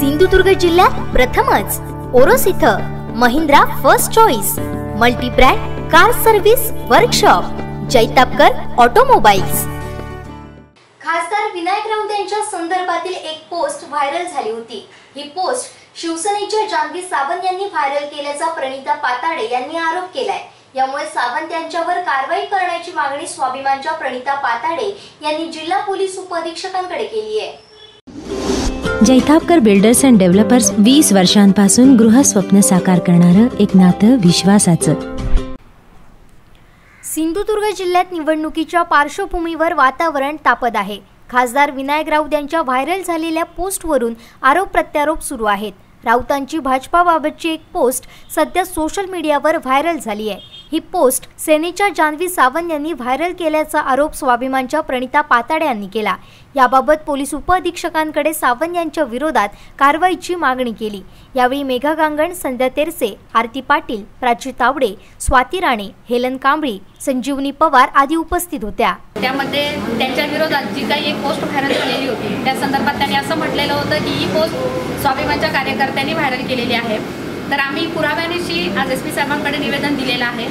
सिंधुदुर्ग जिल्ह्यात प्रथमच. ओरोस इथं Mahindra first choice multibrand car service workshop Jaitapkar automobiles. खासदार विनायक राऊत यांच्या संदर्भातील एक पोस्ट व्हायरल झाली होती. ही पोस्ट शिवसेनेच्या जानवी सावंत यांनी व्हायरल केल्याचा प्रणिता पाताडे यांनी आरोप केलाय. यामुळे सावंत यांच्यावर कारवाई करण्याची मागणी स्वाभिमानच्या प्रणिता पाताडे यांनी जिल्हा पोलीस उपअधीक्षकांकडे केली आहे. जैतापकर बिल्डर्स अँड डेव्हलपर्स वीस वर्षांपासून गृहस्वप्न साकार करणारं एक नातं विश्वासाचं. सिंधुदुर्ग जिल्ह्यात निवडणुकीच्या पार्श्वभूमीवर वातावरण तापत आहे. खासदार विनायक राऊत यांच्या व्हायरल झालेल्या पोस्टवरून आरोप प्रत्यारोप सुरू आहेत. राऊतांची भाजपाबाबतची एक पोस्ट सध्या सोशल मीडियावर व्हायरल झाली आहे. ही पोस्ट सेनेच्या जान्हवी सावंत यांनी व्हायरल केल्याचा आरोप स्वाभिमानच्या प्रणिता पाताडे यांनी केला. याबाबत पोलीस उपअधीक्षकांकडे सावंत यांच्या विरोधात कारवाईची मागणी केली. यावेळी मेघा गांगण संध्या तेरसे आरती पाटील प्राची तावडे स्वाती राणे हेलन कांबळी संजीवनी पवार आदी उपस्थित होत्या. त्यामध्ये त्यांच्या विरोधात जी काही एक पोस्ट व्हायरल झालेली होती त्या संदर्भात त्यांनी असं म्हटलेलं होतं की ही पोस्ट स्वाभिमानच्या कार्यकर्त्यांनी व्हायरल केलेली आहे. तर आम्ही पुराव्यानिशी आज एस पी साहेबांकडे निवेदन दिलेलं आहे.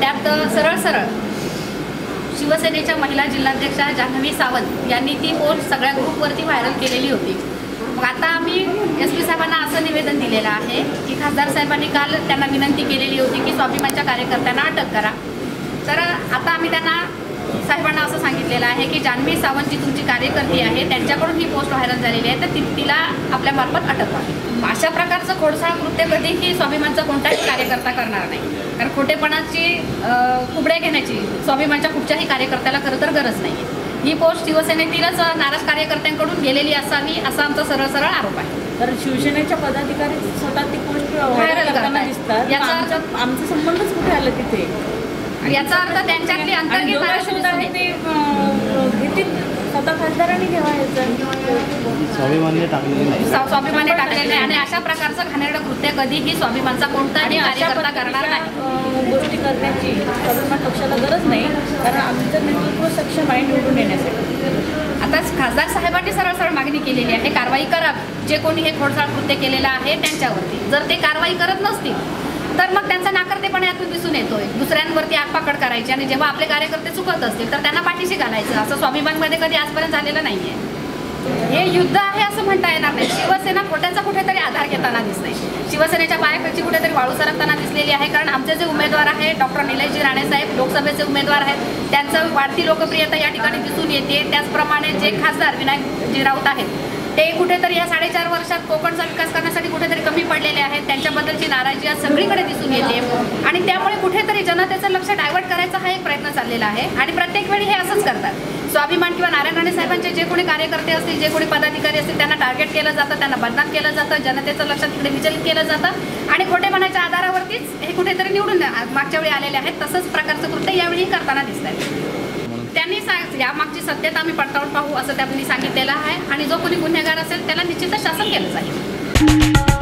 त्यात सरळ सरळ शिवसेनेच्या महिला जिल्हाध्यक्षा जान्हवी सावंत यांनी ती पोस्ट सगळ्या ग्रुपवरती व्हायरल केलेली होती. मग आता आम्ही एस पी साहेबांना असं निवेदन दिलेलं आहे की खासदार साहेबांनी काल त्यांना विनंती केलेली होती की स्वाभिमानच्या कार्यकर्त्यांना अटक करा. तर आता आम्ही त्यांना साहेबांना असं सांगितलेलं आहे की जान्हवी सावंत जी तुमची कार्यकर्ती आहे त्यांच्याकडून ही पोस्ट व्हायरल झालेली आहे तर ती तिला आपल्यामार्फत अटक व्हावी अशा प्रकारचं खोडसाळ कृत्य कधीही स्वाभिमानचा कोणताही कार्यकर्ता करणार नाही. कारण खोटेपणाची कुबड्या घेण्याची स्वाभिमानच्या कुठच्याही कार्यकर्त्याला खरं तर गरज नाही. ही पोस्ट शिवसेनेतीलच नाराज कार्यकर्त्यांकडून गेलेली असावी असा आमचा सरळ सरळ आरोप आहे. तर शिवसेनेच्या पदाधिकारी स्वतः ती पोस्ट दिसतात. याचा आमचा आमचा संबंधच कुठे आलं तिथे? याचा अर्थ त्यांच्यातली अंतर्गत स्वतः खासदारांनी घ्यावा याचा स्वाभिमान्य टाकलेली नाही. स्वा- स्वाभिमानी टाकलेले आहे आणि अशा प्रकारचं घाणेरडं कृत्य कधीही स्वाभिमानचा कोणताही कार्यकर्ता करणार नाही. गोष्टी करण्याची स्वाभिमान पक्षाला गरज नाही कारण आमचं नेतृत्व सक्षम आहे निवडून येण्यासाठी. आता खासदार साहेबांनी सरळ सरळ मागणी केलेली आहे. कारवाई करा. जे कोणी हे खोडसाळ कृत्य केलेलं आहे त्यांच्यावरती. जर ते कारवाई करत नसतील तर मग त्यांचा नाकर्तेपणा यातून दिसून येतोय. दुसऱ्यांवरती आगपाकड करायची आणि जेव्हा आपले कार्यकर्ते चुकत असतील तर त्यांना पाठीशी घालायचं. असं स्वाभिमानमध्ये कधी आजपर्यंत झालेलं नाहीये. हे युद्ध आहे असं म्हणता येणार नाही. शिवसेना कोट्याचा कुठेतरी आधार घेताना दिसते शिवसेनेच्या पायाखालची कुठेतरी वाळू सरकताना दिसलेली आहे कारण आमचे जे उमेदवार आहेत डॉक्टर निलेशजी राणेसाहेब लोकसभेचे उमेदवार आहेत त्यांचं वाढती लोकप्रियता या ठिकाणी दिसून येते. त्याचप्रमाणे जे खासदार विनायकजी राऊत आहेत ते कुठेतरी या साडेचार वर्षात कोकणचा विकास करण्यासाठी कुठेतरी कमी पडलेले आहेत. त्यांच्याबद्दलची नाराजी आज सगळीकडे दिसून येते. आणि त्यामुळे कुठेतरी जनतेचं लक्ष डायव्हर्ट करायचा हा एक प्रयत्न चाललेला आहे. आणि प्रत्येक वेळी हे असंच करतात. स्वाभिमान किंवा नारायण राणे साहेबांचे जे कोणी कार्यकर्ते असतील जे कोणी पदाधिकारी असतील त्यांना टार्गेट केलं जातं त्यांना बदनाम केलं जातं जनतेचं लक्ष तिकडे विचलित केलं जातं. आणि खोटेपणाच्या आधारावरतीच हे कुठेतरी निवडून मागच्या वेळी आलेले आहेत. तसंच प्रकारचं कृत्य यावेळी करताना दिसत आहे त्यांनी सांग या मागची सत्यता आम्ही पडताळून पाहू असं त्यांनी सांगितलेलं आहे. आणि जो कोणी गुन्हेगार असेल त्याला निश्चितच शासन केलं जाईल.